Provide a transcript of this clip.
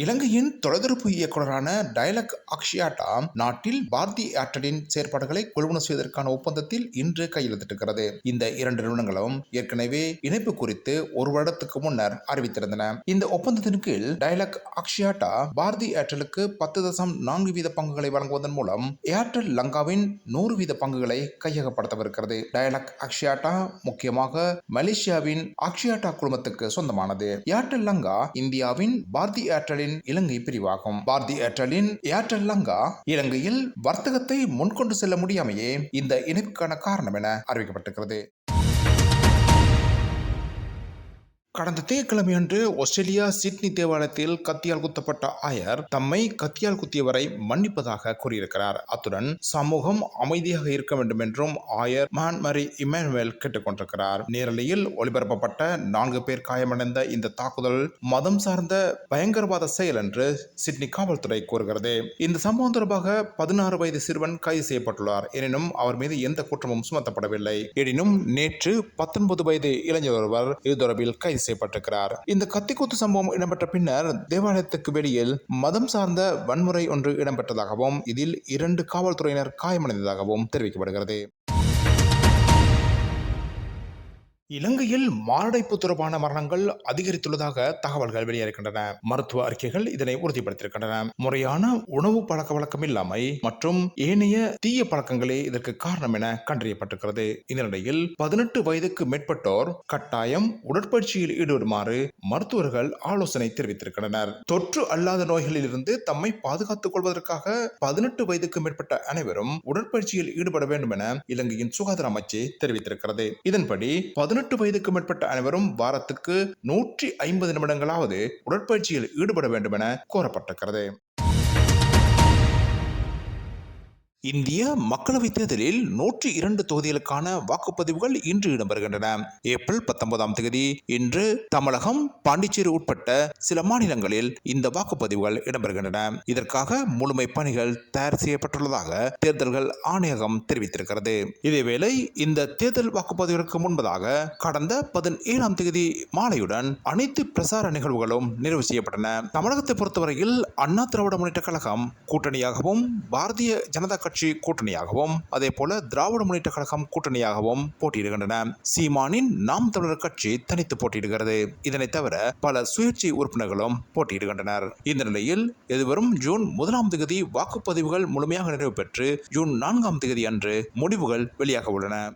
இலங்கையின் தொலைதொடர்பு இயக்குநரான டயலக் அக்ஷியாட்டா நாட்டில் பாரதி ஏர்டெலின் செயற்பாடுகளை கொள்வனவு செய்வதற்கான ஒப்பந்தத்தில் இன்று கையெழுத்திட்டிருக்கிறது. இந்த இரண்டு நிறுவனங்களும் ஏற்கனவே இணைப்பு குறித்து ஒரு வருடத்துக்கு முன்னர் அறிவித்திருந்தன. இந்த ஒப்பந்தத்தின் கீழ் டயலக் அக்ஷியாட்டா பாரதி ஏர்டெலுக்கு பத்து தசம் நான்கு வீத பங்குகளை வழங்குவதன் மூலம் ஏர்டெல் லங்காவின் நூறு வீத பங்குகளை கையகப்படுத்தவிருக்கிறது. டயலக் அக்ஷியாட்டா முக்கியமாக மலேசியாவின் அக்ஷியாட்டா குழுமத்துக்கு சொந்தமானது. ஏர்டெல் லங்கா இந்தியாவின் பாரதி ஏர்டெல் ஏர்டெல்லின் இலங்கை பிரிவாகும். பாரதி ஏர்டெல்லின் ஏர்டெல் லங்கா இலங்கையில் வர்த்தகத்தை முன்கொண்டு செல்ல முடியாமையே இந்த இணைப்புக்கான காரணம் என அறிவிக்கப்பட்டிருக்கிறது. கடந்த திங்கட்கிழமையன்று ஆஸ்திரேலியா சிட்னி தேவாலயத்தில் கத்தியால் குத்தப்பட்ட ஆயர் தம்மை கத்தியால் குத்தியவரை மன்னிப்பதாக கூறியிருக்கிறார். அத்துடன் சமூகம் அமைதியாக இருக்க வேண்டும் என்றும் ஆயர் மான்மரி இமானுவேல் கேட்டுக்கொண்டிருக்கிறார் நேரலையில் ஒளிபரப்பப்பட்ட நான்கு பேர் காயமடைந்த இந்த தாக்குதல் மதம் சார்ந்த பயங்கரவாத செயல் என்று சிட்னி காவல்துறை கூறுகிறது. இந்த சம்பவம் தொடர்பாக பதினாறு வயது சிறுவன் கைது செய்யப்பட்டுள்ளார். எனினும் அவர் மீது எந்த குற்றமும் சுமத்தப்படவில்லை. எனினும் நேற்று பத்தொன்பது வயது இளைஞர் ஒருவர் இது தொடர்பில் கைது செய்யப்பட்டிருக்கிறார் இந்த கத்திக்குத்து சம்பவம் இடம்பெற்ற பின்னர் தேவாலயத்துக்கு வெளியில் மதம் சார்ந்த வன்முறை ஒன்று இடம்பெற்றதாகவும் இதில் இரண்டு காவல்துறையினர் காயமடைந்ததாகவும் தெரிவிக்கப்படுகிறது. இலங்கையில் மாரடைப்பு தொடர்பான மரணங்கள் அதிகரித்துள்ளதாக தகவல்கள் வெளியிருக்கின்றன மருத்துவ அறிக்கைகள் இதனை உறுதிப்படுத்தியிருக்கின்றன. முறையான உணவு பழக்க வழக்கம் இல்லாமை மற்றும் ஏனைய தீய பழக்கங்களே இதற்கு காரணம் என கண்டறியப்பட்டிருக்கிறது. இந்த நிலையில் பதினெட்டு வயதுக்கு மேற்பட்டோர் கட்டாயம் உடற்பயிற்சியில் ஈடுபடுமாறு மருத்துவர்கள் ஆலோசனை தெரிவித்திருக்கின்றனர். தொற்று அல்லாத நோய்களில் இருந்து தம்மை பாதுகாத்துக் கொள்வதற்காக பதினெட்டு வயதுக்கு மேற்பட்ட அனைவரும் உடற்பயிற்சியில் ஈடுபட வேண்டும் என இலங்கையின் சுகாதார அமைச்சு தெரிவித்திருக்கிறது. இதன்படி பதினெட்டு வயதுக்கு மேற்பட்ட அனைவரும் வாரத்துக்கு நூற்றி ஐம்பது நிமிடங்களாவது உடற்பயிற்சியில் ஈடுபட வேண்டும் என கோரப்பட்டிருக்கிறது. இந்திய மக்களவைத் தேர்தலில் நூற்றி இரண்டு தொகுதிகளுக்கான வாக்குப்பதிவுகள் இன்று இடம்பெறுகின்றன. ஏப்ரல் பத்தொன்பதாம் தேதி இன்று தமிழகம் பாண்டிச்சேரி உட்பட்ட சில மாநிலங்களில் இந்த வாக்குப்பதிவுகள் இடம்பெறுகின்றன. இதற்காக முழுமை பணிகள் தயார் செய்யப்பட்டுள்ளதாக தேர்தல்கள் ஆணையகம் தெரிவித்திருக்கிறது. இதேவேளை இந்த தேர்தல் வாக்குப்பதிவிற்கு முன்பதாக கடந்த பதினேழாம் தேதி மாலையுடன் அனைத்து பிரசார நிகழ்வுகளும் நிறைவு செய்யப்பட்டன. தமிழகத்தை பொறுத்தவரையில் அண்ணா திராவிட முன்னேற்ற கழகம் கூட்டணியாகவும் பாரதிய ஜனதா கட்சி கட்சி கூட்டணியாகவும் அதே போல திராவிட முன்னேற்ற கழகம் கூட்டணியாகவும் போட்டியிடுகின்றன. சீமானின் நாம் தமிழர் கட்சி தனித்து போட்டியிடுகிறது. இதனைத் தவிர பல சுயேட்சை உறுப்பினர்களும் போட்டியிடுகின்றனர். இந்த நிலையில் எதிர்வரும் ஜூன் முதலாம் தேதி வாக்குப்பதிவுகள் முழுமையாக நிறைவு பெற்று ஜூன் நான்காம் தேதி அன்று முடிவுகள் வெளியாக உள்ளன